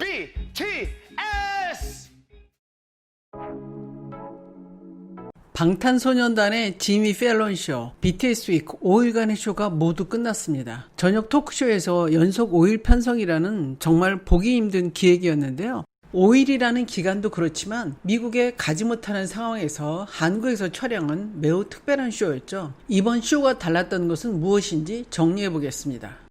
BTS! 방탄소년단의 지미 펠런 쇼, BTS 위크 5일간의 쇼가 모두 끝났습니다. 저녁 토크쇼에서 연속 5일 편성이라는 정말 보기 힘든 기획이었는데요. 5일이라는 기간도 그렇지만 미국에 가지 못하는 상황에서 한국에서 촬영은 매우 특별한 쇼였죠. 이번 쇼가 달랐던 것은 무엇인지 정리해 보겠습니다.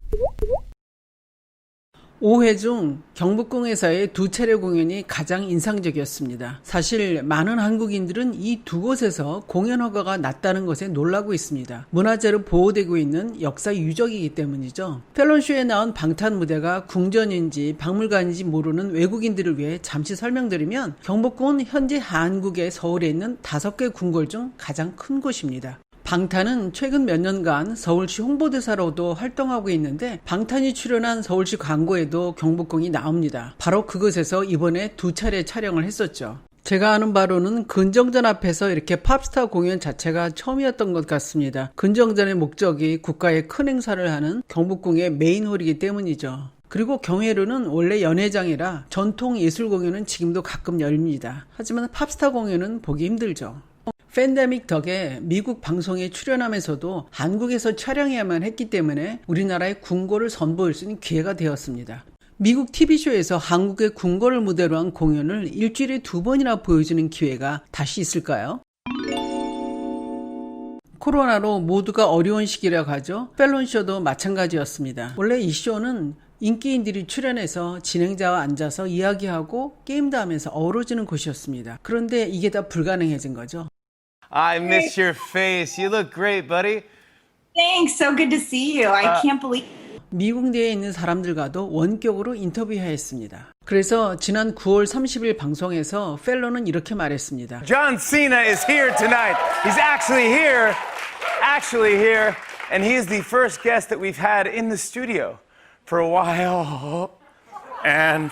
5회 중 경복궁에서의 두 차례 공연이 가장 인상적이었습니다. 사실 많은 한국인들은 이 두 곳에서 공연 허가가 났다는 것에 놀라고 있습니다. 문화재로 보호되고 있는 역사 유적이기 때문이죠. 펠론쇼에 나온 방탄 무대가 궁전인지 박물관인지 모르는 외국인들을 위해 잠시 설명드리면 경복궁은 현재 한국의 서울에 있는 다섯 개 궁궐 중 가장 큰 곳입니다. 방탄은 최근 몇 년간 서울시 홍보대사로도 활동하고 있는데 방탄이 출연한 서울시 광고에도 경복궁이 나옵니다. 바로 그곳에서 이번에 두 차례 촬영을 했었죠. 제가 아는 바로는 근정전 앞에서 이렇게 팝스타 공연 자체가 처음이었던 것 같습니다. 근정전의 목적이 국가의 큰 행사를 하는 경복궁의 메인홀이기 때문이죠. 그리고 경회로는 원래 연회장이라 전통 예술 공연은 지금도 가끔 열립니다. 하지만 팝스타 공연은 보기 힘들죠. 팬데믹 덕에 미국 방송에 출연하면서도 한국에서 촬영해야만 했기 때문에 우리나라의 궁궐을 선보일 수 있는 기회가 되었습니다. 미국 TV쇼에서 한국의 궁궐을 무대로 한 공연을 일주일에 두 번이나 보여주는 기회가 다시 있을까요? 코로나로 모두가 어려운 시기라고 하죠. 펠론쇼도 마찬가지였습니다. 원래 이 쇼는 인기인들이 출연해서 진행자와 앉아서 이야기하고 게임도 하면서 어우러지는 곳이었습니다. 그런데 이게 다 불가능해진 거죠. I miss your face. You look great, buddy. Thanks. So good to see you. I can't believe 미국 내에 있는 사람들과도 원격으로 인터뷰해야 했습니다. 그래서 지난 9월 30일 방송에서 펠로는 이렇게 말했습니다. John Cena is here tonight. He's actually here, actually here, and he is the first guest that we've had in the studio for a while. And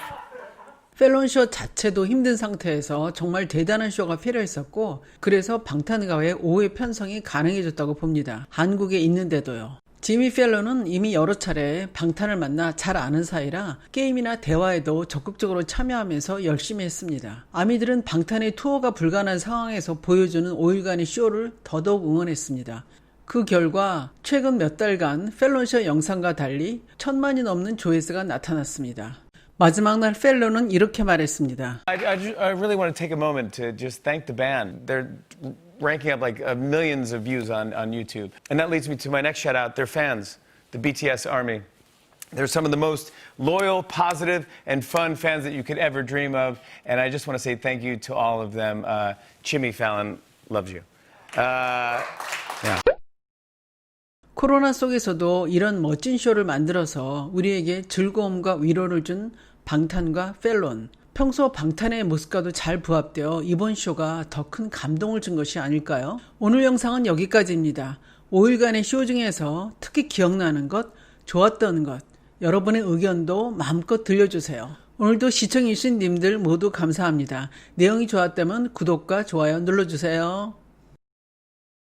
펠론쇼 자체도 힘든 상태에서 정말 대단한 쇼가 필요했었고 그래서 방탄가와의 5회 편성이 가능해졌다고 봅니다. 한국에 있는데도요. 지미 펠런은 이미 여러 차례 방탄을 만나 잘 아는 사이라 게임이나 대화에도 적극적으로 참여하면서 열심히 했습니다. 아미들은 방탄의 투어가 불가능한 상황에서 보여주는 5일간의 쇼를 더더욱 응원했습니다. 그 결과 최근 몇 달간 펠론쇼 영상과 달리 천만이 넘는 조회수가 나타났습니다. 마지막 날 펠론은 이렇게 말했습니다. I, I, ju- I really want to take a moment to just thank the band. They're ranking up like uh, millions of views on, on YouTube. And that leads me to my next shout out. They're fans, the BTS Army. They're some of the most loyal, positive, and fun fans that you could ever dream of. And I just want to say thank you to all of them. Uh, Jimmy Fallon loves you. Uh, 코로나 속에서도 이런 멋진 쇼를 만들어서 우리에게 즐거움과 위로를 준 방탄과 펠론. 평소 방탄의 모습과도 잘 부합되어 이번 쇼가 더 큰 감동을 준 것이 아닐까요? 오늘 영상은 여기까지입니다. 5일간의 쇼 중에서 특히 기억나는 것, 좋았던 것, 여러분의 의견도 마음껏 들려주세요. 오늘도 시청해주신 님들 모두 감사합니다. 내용이 좋았다면 구독과 좋아요 눌러주세요.